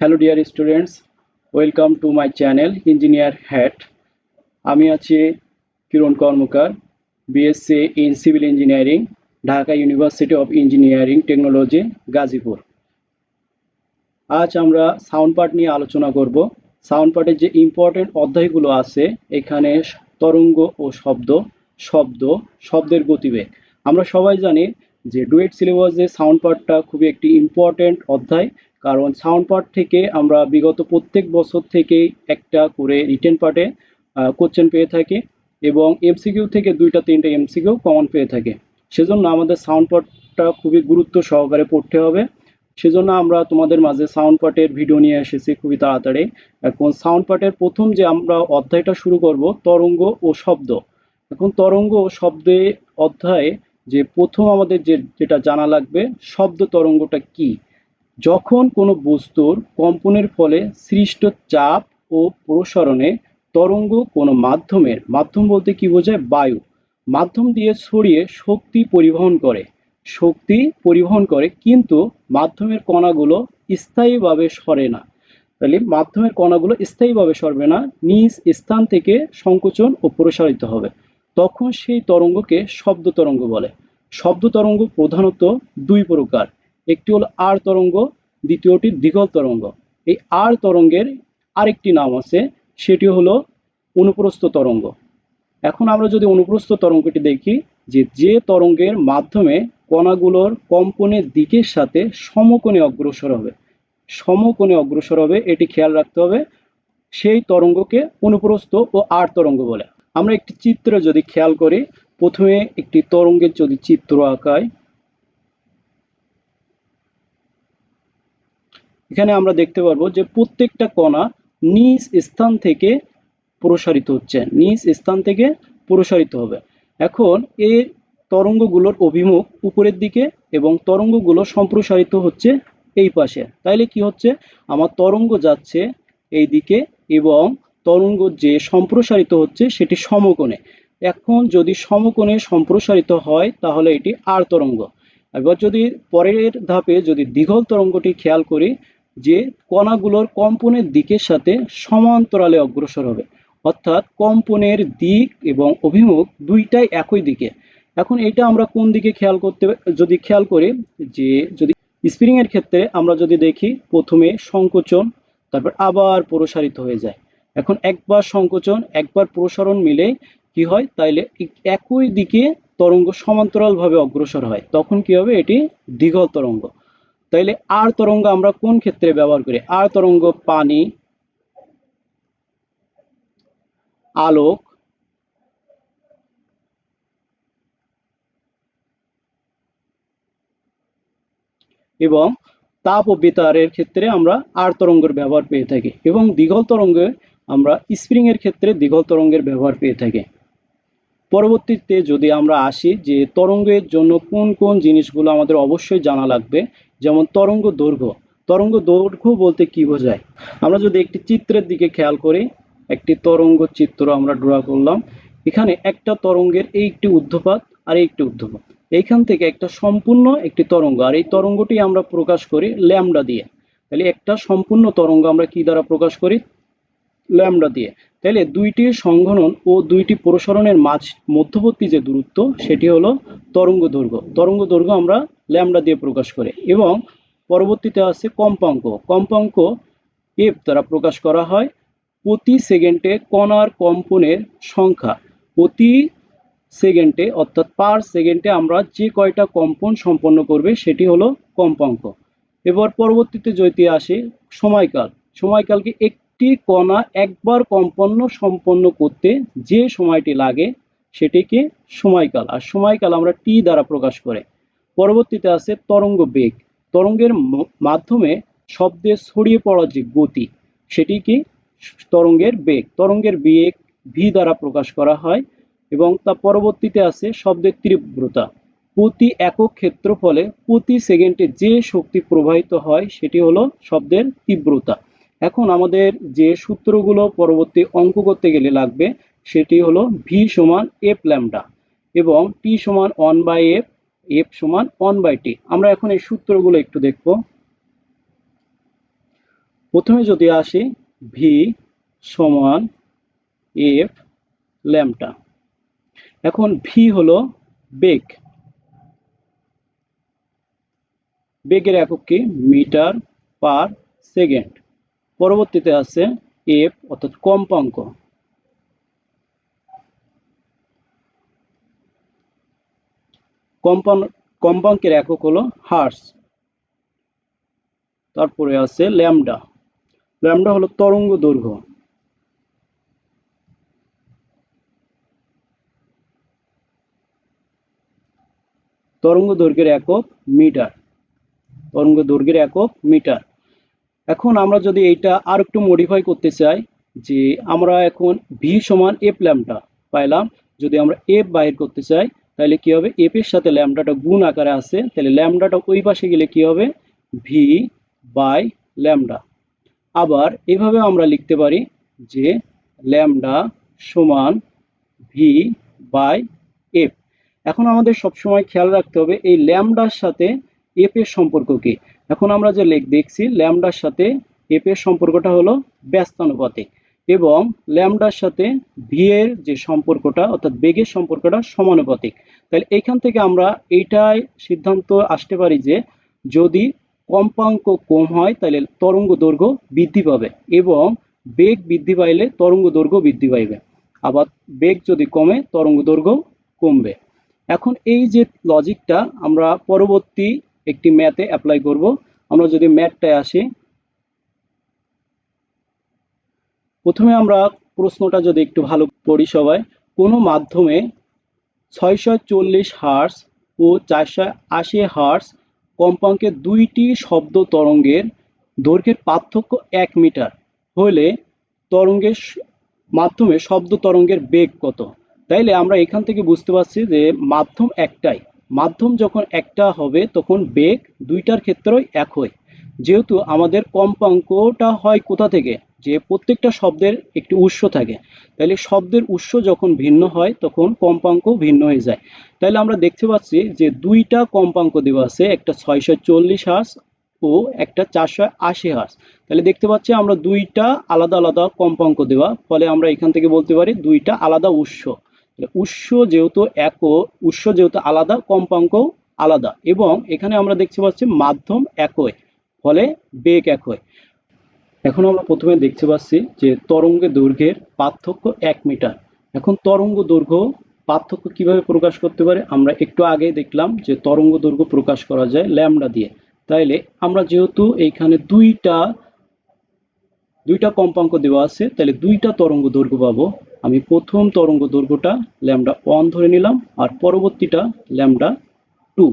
Hello dear students welcome to my channel engineer hat আমি আছি Kiran Karmakar BSc in civil engineering Dhaka University of Engineering Technology Gazipur আজ আমরা sound part নিয়ে আলোচনা করব। Sound পার্টের যে ইম্পর্টেন্ট অধ্যায়গুলো আছে, এখানে তরঙ্গ ও শব্দ শব্দ, শব্দের গতিবেগ। আমরা সবাই জানি যে ডুয়েট সিলেবাসে সাউন্ড পার্টটা খুবই একটি ইম্পর্টেন্ট অধ্যায়। কারণ সাউন্ড পার্ট থেকে আমরা বিগত প্রত্যেক বছর থেকেই একটা করে রিটেন পার্টে কোশ্চেন পেয়ে থাকি এবং এমসিকিউ থেকে দুইটা তিনটা এমসিকিউ কমন পেয়ে থাকে। সেজন্য আমাদের সাউন্ড পার্টটা খুবই গুরুত্ব সহকারে পড়তে হবে। সেজন্য আমরা তোমাদের মাঝে সাউন্ড পার্টের ভিডিও নিয়ে এসেছি খুবই তাড়াতাড়ি। এখন সাউন্ড পার্টের প্রথম যে আমরা অধ্যায়টা শুরু করব, তরঙ্গ ও শব্দ। এখন তরঙ্গ ও শব্দে অধ্যায়ে যে প্রথম আমাদের যে, যেটা জানা লাগবে, শব্দ তরঙ্গটা কি? যখন কোনো বস্তুর কম্পনের ফলে সৃষ্ট চাপ ও প্রসারণে তরঙ্গ কোনো মাধ্যমের, মাধ্যম বলতে কি বোঝায়? বায়ু। মাধ্যম দিয়ে ছড়িয়ে শক্তি পরিবহন করে। শক্তি পরিবহন করে, কিন্তু মাধ্যমের কণাগুলো স্থায়ীভাবে সরে না। তাহলে মাধ্যমের কণাগুলো স্থায়ীভাবে সরবে না, নিজ স্থান থেকে সংকোচন ও প্রসারিত হবে। তখন সেই তরঙ্গকে শব্দ তরঙ্গ বলে। শব্দ তরঙ্গ প্রধানত দুই প্রকার। একটি হলো আর তরঙ্গ, দ্বিতীয়টি দিগল তরঙ্গ। এই আর তরঙ্গের আরেকটি নাম আছে, সেটি হলো অনুপ্রস্থ তরঙ্গ। এখন আমরা যদি অনুপ্রস্থ তরঙ্গটি দেখি, যে যে তরঙ্গের মাধ্যমে কণাগুলোর কম্পনের দিকের সাথে সমকোণে অগ্রসর হবে, সমকোণে অগ্রসর হবে, এটি খেয়াল রাখতে হবে, সেই তরঙ্গকে অনুপ্রস্থ ও আর তরঙ্গ বলে। আমরা একটি চিত্র যদি খেয়াল করি, প্রথমে একটি তরঙ্গের যদি চিত্র আঁকায় এখানে আমরা দেখতে পারব যে প্রত্যেকটা কণা নিজ স্থান থেকে প্রসারিত হচ্ছে, নিজ স্থান থেকে প্রসারিত হবে। এখন এই তরঙ্গগুলোর অভিমুখ উপরের দিকে এবং তরঙ্গগুলো সম্প্রসারিত হচ্ছে এই পাশে। তাইলে কি হচ্ছে? আমার তরঙ্গ যাচ্ছে এই দিকে এবং তরঙ্গ যে সম্প্রসারিত হচ্ছে সেটি সমকোণে। এখন যদি সমকোণে সম্প্রসারিত হয়, তাহলে এটি আর তরঙ্গ। এবার যদি পরের ধাপে যদি দীঘল তরঙ্গটি খেয়াল করি যে কণাগুলোর কম্পনের দিকের সাথে সমান্তরালে অগ্রসর হবে। অর্থাৎ কম্পনের দিক এবং অভিমুখ দুইটাই একই দিকে। এখন এটা আমরা কোন দিকে খেয়াল করতে, যদি খেয়াল করি যে যদি স্প্রিং এর ক্ষেত্রে আমরা যদি দেখি প্রথমে সংকোচন, তারপর আবার প্রসারিত হয়ে যায়। এখন একবার সংকোচন, একবার প্রসারণ মিলে কি হয়? তাইলে একই দিকে তরঙ্গ সমান্তরালভাবে অগ্রসর হয়। তখন কি হবে? এটি দীঘল তরঙ্গ। তাইলে আর তরঙ্গ আমরা কোন ক্ষেত্রে ব্যবহার করি? আর তরঙ্গ পানি, আলোক, এবং তাপ ও বেতারের ক্ষেত্রে আমরা আর তরঙ্গের ব্যবহার পেয়ে থাকি। এবং দীঘল তরঙ্গে আমরা স্প্রিং এর ক্ষেত্রে দীঘল তরঙ্গের ব্যবহার পেয়ে থাকি। পরবর্তীতে যদি আমরা আসি যে তরঙ্গের জন্য কোন কোন জিনিসগুলো আমাদের অবশ্যই জানা লাগবে যেমন তরঙ্গ দৈর্ঘ্য। তরঙ্গ দৈর্ঘ্য বলতে কি বোঝায়? আমরা যদি একটি চিত্রের দিকে খেয়াল করি, একটি তরঙ্গ চিত্র আমরা ড্র করলাম। এখানে একটা তরঙ্গের এই একটি উদ্ধপাত আর একটি উদ্ধপাত এইখান থেকে একটা সম্পূর্ণ একটি তরঙ্গ, আর এই তরঙ্গটি আমরা প্রকাশ করি ল্যামডা দিয়ে। তাহলে একটা সম্পূর্ণ তরঙ্গ আমরা কি দ্বারা প্রকাশ করি? ল্যামডা দিয়ে। তাহলে দুইটি সংঘনন ও দুইটি প্রসারণের মাঝ মধ্যবর্তী যে দূরত্ব, সেটি হলো তরঙ্গ দৈর্ঘ্য। তরঙ্গ দৈর্ঘ্য আমরা ল্যামডা দিয়ে প্রকাশ করি এবং পরবর্তীতে আছে কম্পাঙ্ক। কম্পাঙ্ক এফ দ্বারা প্রকাশ করা হয় প্রতি সেকেন্ডে কণার কম্পনের সংখ্যা। প্রতি সেকেন্ডে অর্থাৎ পার সেকেন্ডে আমরা যে কয়টা কম্পন সম্পন্ন করবে, সেটি হলো কম্পাঙ্ক। এবার পরবর্তীতে যদি আসে সময়কাল। সময়কালকে একটি কণা একবার কম্পন্ন সম্পন্ন করতে যে সময়টি লাগে, সেটিকে সময়কাল। আর সময়কাল আমরা টি দ্বারা প্রকাশ করে। পরবর্তীতে আছে তরঙ্গ বেগ। তরঙ্গের মাধ্যমে শব্দে ছড়িয়ে পড়ার যে গতি সেটি কি তরঙ্গের বেগ তরঙ্গের বেগ ভি দ্বারা প্রকাশ করা হয় এবং তা পরবর্তীতে আছে শব্দের তীব্রতা। প্রতি একক ক্ষেত্রফলে প্রতি সেকেন্ডে যে শক্তি প্রবাহিত হয়, সেটি হলো শব্দের তীব্রতা। এখন আমাদের যে সূত্রগুলো পরবর্তী অঙ্ক করতে গেলে লাগবে, সেটি হলো ভি সমান এফ ল্যামডা এবং টি সমান ওয়ান বাই এফ এফ সমান ওয়ান বাই টি আমরা এখন এই সূত্রগুলো একটু দেখব। প্রথমে যদি আসি ভি সমান এফ ল্যামটা এখন ভি হলো বেগ। বেগের একক কি মিটার পার সেকেন্ড। পরবর্তীতে আছে এফ অর্থাৎ কম্পাঙ্ক। কম্পাঙ্কের একক হলো হার্স তারপরে আছে ল্যামডা। ল্যামডা হলো তরঙ্গ দৈর্ঘ্য। তরঙ্গ দৈর্ঘ্যের একক মিটার। তরঙ্গ দৈর্ঘ্যের একক মিটার। এখন আমরা যদি এইটা আর একটু মডিফাই করতে চাই, যে আমরা এখন ভি সমান এফ ল্যামডা পাইলাম, যদি আমরা এফ বাইর করতে চাই, তাহলে কি হবে? এফ এর সাথে ল্যামডাটা গুণ আকারে আছে, তাহলে ল্যামডাটা ওই পাশে গেলে কি হবে? ভি বাই ল্যামডা আবার এভাবে আমরা লিখতে পারি যে ল্যামডা সমান ভি বাই এফ এখন আমাদের সবসময় খেয়াল রাখতে হবে এই ল্যামডার সাথে এফ এর সম্পর্ক কি। এখন আমরা যে লেখ দেখছি, ল্যামডার সাথে এফ এর সম্পর্কটা হলো ব্যস্তানুপাতিক এবং ল্যামডার সাথে ভি এর যে সম্পর্কটা, অর্থাৎ বেগের সম্পর্কটা সমানুপাতিক। তাহলে এইখান থেকে আমরা এইটাই সিদ্ধান্ত আসতে পারি যে যদি কম্পাঙ্ক কম হয়, তাহলে তরঙ্গ দৈর্ঘ্য বৃদ্ধি পাবে এবং বেগ বৃদ্ধি পাইলে তরঙ্গ দৈর্ঘ্য বৃদ্ধি পাইবে। আবার বেগ যদি কমে, তরঙ্গ দৈর্ঘ্য কমবে। এখন এই যে লজিকটা আমরা পরবর্তী একটি ম্যাথে অ্যাপ্লাই করব। আমরা যদি ম্যাথটায় আসি। প্রথমে আমরা প্রশ্নটা যদি একটু ভালো পড়ি সবাই। কোনো মাধ্যমে ছয়শো চল্লিশ হার্স ও চারশো আশি হার্স কম্পাঙ্কে দুইটি শব্দ তরঙ্গের দৈর্ঘ্যের পার্থক্য এক মিটার। হলে তরঙ্গের মাধ্যমে শব্দ তরঙ্গের বেগ কত? তাইলে আমরা এখান থেকে বুঝতে পারছি যে মাধ্যম একটাই। মাধ্যম যখন একটা হবে, তখন বেগ দুইটার ক্ষেত্রেই এক হয়। যেহেতু আমাদের কম্পাঙ্কটা হয় কোথা থেকে? যে প্রত্যেকটা শব্দের একটি উৎস থাকে। তাহলে শব্দের উৎস যখন ভিন্ন হয়, তখন কম্পাঙ্ক ভিন্ন হয়ে যায়। তাহলে আমরা দেখতে পাচ্ছি যে দুইটা কম্পাঙ্ক দেওয়া আছে, একটা ছয়শো চল্লিশ হার্স ও একটা চারশো আশি হার্স তাহলে দেখতে পাচ্ছি আমরা দুইটা আলাদা আলাদা কম্পাঙ্ক দেওয়া, ফলে আমরা এখান থেকে বলতে পারি দুইটা আলাদা উৎস। উৎস যেহেতু এক, উৎস যেহেতু আলাদা, কম্পাঙ্ক আলাদা। এবং এখানে আমরা দেখতে পাচ্ছি মাধ্যম একই, ফলে বেগ একই। এখন আমরা প্রথমে দেখতে পাচ্ছি যে তরঙ্গের দৈর্ঘ্যের পার্থক্য এক মিটার। এখন তরঙ্গ দৈর্ঘ্য, পার্থক্য কীভাবে প্রকাশ করতে পারে? আমরা একটু আগে দেখলাম যে তরঙ্গ দৈর্ঘ্য প্রকাশ করা যায় ল্যামডা দিয়ে। তাইলে আমরা যেহেতু এইখানে দুইটা দুইটা কম্পাঙ্ক দেওয়া আছে তাহলে দুইটা তরঙ্গ দৈর্ঘ্য পাবো। আমি প্রথম তরঙ্গ দৈর্ঘ্যটা ল্যামডা ওয়ান ধরে নিলাম আর পরবর্তীটা ল্যামডা টু।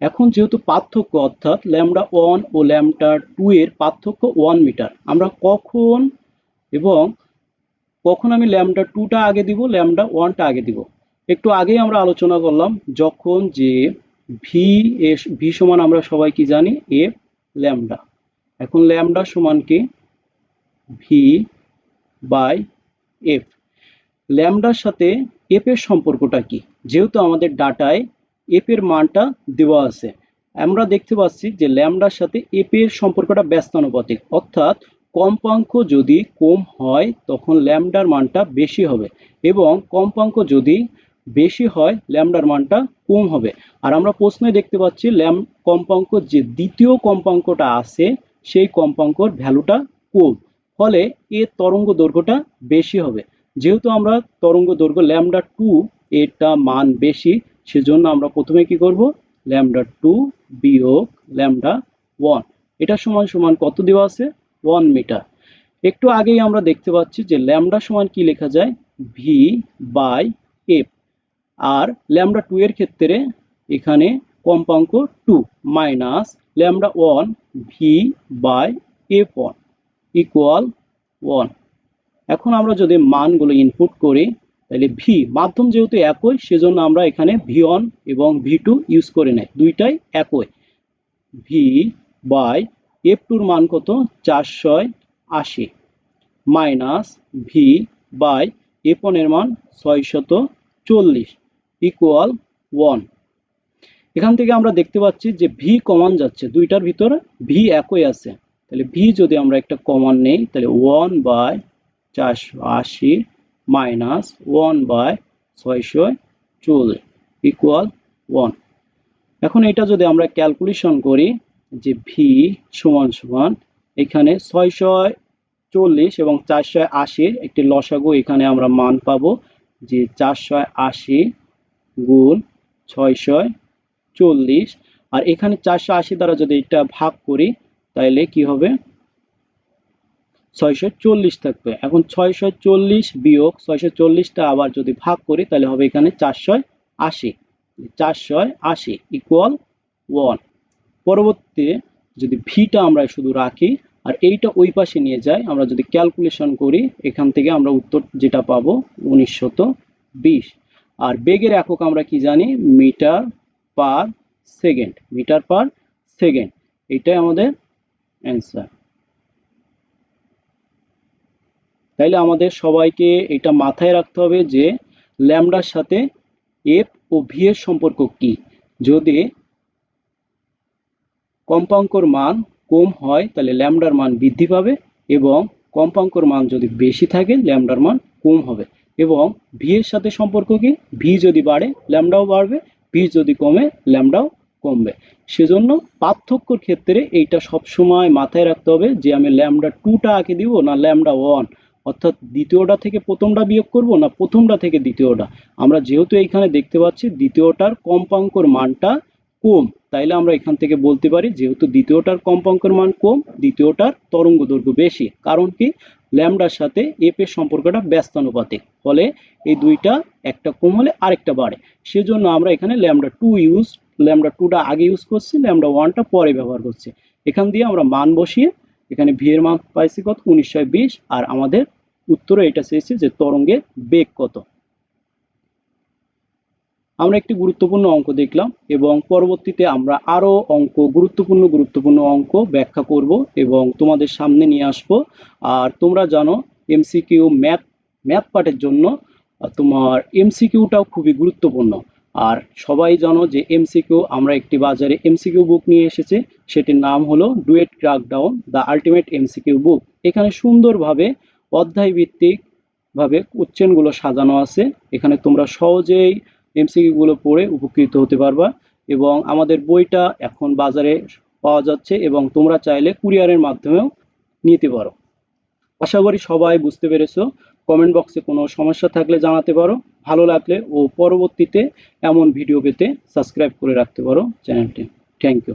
এখন যেহেতু পার্থক্য অর্থাৎ ল্যামডা ওয়ান ও ল্যামডা টু এর পার্থক্য ওয়ান মিটার, আমরা কখন এবং কখন আমি ল্যামডা টুটা আগে দিব, ল্যামডা ওয়ানটা আগে দিব? একটু আগেই আমরা আলোচনা করলাম যখন যে ভি এস ভি সমান আমরা সবাই কি জানি? F lambda. এখন ল্যামডা সমান কি? ভি বাই এফ ল্যামডার সাথে এফ এর সম্পর্কটা কি? যেহেতু আমাদের ডাটায় এফ এর মানটা দেওয়া আছে, আমরা দেখতে পাচ্ছি যে ল্যামডার সাথে এফ এর সম্পর্কটা ব্যস্তানুপাতিক। অর্থাৎ কম্পাঙ্ক যদি কম হয়, তখন ল্যামডার মানটা বেশি হবে এবং কম্পাঙ্ক যদি বেশি হয়, ল্যামডার মানটা কম হবে। আর আমরা প্রশ্নে দেখতে পাচ্ছি ল্যাম, কম্পাঙ্ক যে দ্বিতীয় কম্পাঙ্কটা আছে, সেই কম্পাঙ্কর ভ্যালুটা কম, ফলে এর তরঙ্গ দৈর্ঘ্যটা বেশি হবে। যেহেতু আমরা তরঙ্গ দৈর্ঘ্য ল্যামডা টু এটা মান বেশি, সেজন্য আমরা প্রথমে কি করব? ল্যামডা টু বিয়োগ ল্যামডা ওয়ান এটা সমান সমান কত দেওয়া আছে? ওয়ান মিটার একটু আগেই আমরা দেখতে পাচ্ছি যে ল্যামডা সমান কি লেখা যায়? ভি বাই এফ আর ল্যামডা টু এর ক্ষেত্রে এখানে কম্পাঙ্ক two minus lambda one V by F one equal one এখন আমরা যদি মানগুলো ইনপুট করি, তাহলে ভি মাধ্যম যেহেতু একই, সেজন্য আমরা এখানে ভি ওয়ান এবং ভি টু ইউজ করে নেই। দুইটাই একই। ভি বাই এফ টুর মান কত? চারশো আশি। মাইনাস ভি বাই এফ ওয়ানের মান ছয়শত চল্লিশ ইকুয়াল ওয়ান এখান থেকে আমরা দেখতে পাচ্ছি যে ভি কমান যাচ্ছে। দুইটার ভিতরে ভি একই আছে। তাহলে ভি যদি আমরা একটা কমন নেই, তাহলে ওয়ান বাই চারশো আশি মাইনাস ওয়ান বাই ছয়শো চল্লিশ ইকুয়াল ওয়ান এখন এটা যদি আমরা ক্যালকুলেশন করি যে ভি সমান সমান, এখানে ছয়শো চল্লিশ এবং চারশো আশির একটি লসাগু এখানে আমরা মান পাবো যে চারশো আশি গুণ ছয়শো চল্লিশ। আর এখানে চারশো আশি দ্বারা যদি এটা ভাগ করি তাহলে কি হবে? ছয়শো চল্লিশ থাকবে। এখন ছয়শো চল্লিশ বিয়োগ ছয়শো চল্লিশটা আবার যদি ভাগ করি, তাহলে হবে এখানে চারশো আশি। চারশো আশি ইকুয়াল ওয়ান পরবর্তীতে যদি ভিটা আমরা শুধু রাখি, আর এইটা ওই পাশে নিয়ে যাই, আমরা যদি ক্যালকুলেশন করি, এখান থেকে আমরা উত্তর যেটা পাবো উনিশশত বিশ। আর বেগের একক আমরা কি জানি? Metre per second. Metre per second. এটাই আমাদের অ্যান্সার তাইলে আমাদের সবাইকে এটা মাথায় রাখতে হবে যে ল্যামডার সাথে এফ ও ভি এর সম্পর্ক কি? যদি কম্পাঙ্কর মান কম হয়, তাহলে ল্যামডার মান বৃদ্ধি পাবে এবং কম্পাঙ্কর মান যদি বেশি থাকে, ল্যামডার মান কম হবে। এবং ভি এর সাথে সম্পর্ক কি? ভি যদি বাড়ে, ল্যামডাও বাড়বে ভি যদি কমে, ল্যামডাও কমবে। সেজন্য পার্থক্যর ক্ষেত্রে এইটা সবসময় মাথায় রাখতে হবে যে আমি ল্যামডা টুটা আঁকে দিব না ল্যামডা ওয়ান অর্থাৎ দ্বিতীয়টা থেকে প্রথমটা বিয়োগ করব না প্রথমটা থেকে দ্বিতীয়টা? আমরা যেহেতু এইখানে দেখতে পাচ্ছি দ্বিতীয়টার কম্পাঙ্কর মানটা কম, তাইলে আমরা এখান থেকে বলতে পারি যেহেতু দ্বিতীয়টার কম্পাঙ্কর মান কম, দ্বিতীয়টার তরঙ্গ দৈর্ঘ্য বেশি। কারণ কি? ল্যামডার সাথে এফ এর সম্পর্কটা ব্যস্তানুপাতিক, ফলে এই দুইটা একটা কম হলে আরেকটা বাড়ে। সেজন্য আমরা এখানে ল্যামডা টু ইউজ ল্যামডা টুটা আগে ইউজ করছি, ল্যামডা ওয়ানটা পরে ব্যবহার করছি। এখান দিয়ে আমরা মান বসিয়ে এখানে ভি এর মান পাইছি কত? উনিশশো বিশ। আর আমাদের উত্তরে এটা চেয়েছি যে তরঙ্গের বেগ কত? আমরা একটি গুরুত্বপূর্ণ অঙ্ক দেখলাম এবং পরবর্তীতে আমরা আরও অঙ্ক, গুরুত্বপূর্ণ গুরুত্বপূর্ণ অঙ্ক ব্যাখ্যা করব এবং তোমাদের সামনে নিয়ে আসব। আর তোমরা জানো এমসিকিউ ম্যাথ ম্যাথ পার্টের জন্য তোমার এমসিকিউটাও খুবই গুরুত্বপূর্ণ। আর সবাই জানো যে এমসিকিউ আমরা একটি বাজারে এমসিকিউ বুক নিয়ে এসেছি। সেটির নাম হলো DUET crackdown the ultimate MCQ book এখানে সুন্দরভাবে অধ্যায় ভিত্তিক ভাবে কোশ্চেনগুলো সাজানো আছে। এখানে তোমরা সহজেই এমসিকিউ গুলো পড়ে উপকৃত হতে পারবা এবং আমাদের বইটা এখন বাজারে পাওয়া যাচ্ছে এবং তোমরা চাইলে কুরিয়ারের মাধ্যমেও নিতে পারো। আশা করি সবাই বুঝতে পেরেছ। কমেন্ট বক্সে কোনো সমস্যা থাকলে জানাতে পারো। ভালো লাগলে ও পরবর্তীতে এমন ভিডিও পেতে সাবস্ক্রাইব করে রাখতে পারো চ্যানেলটি। Thank you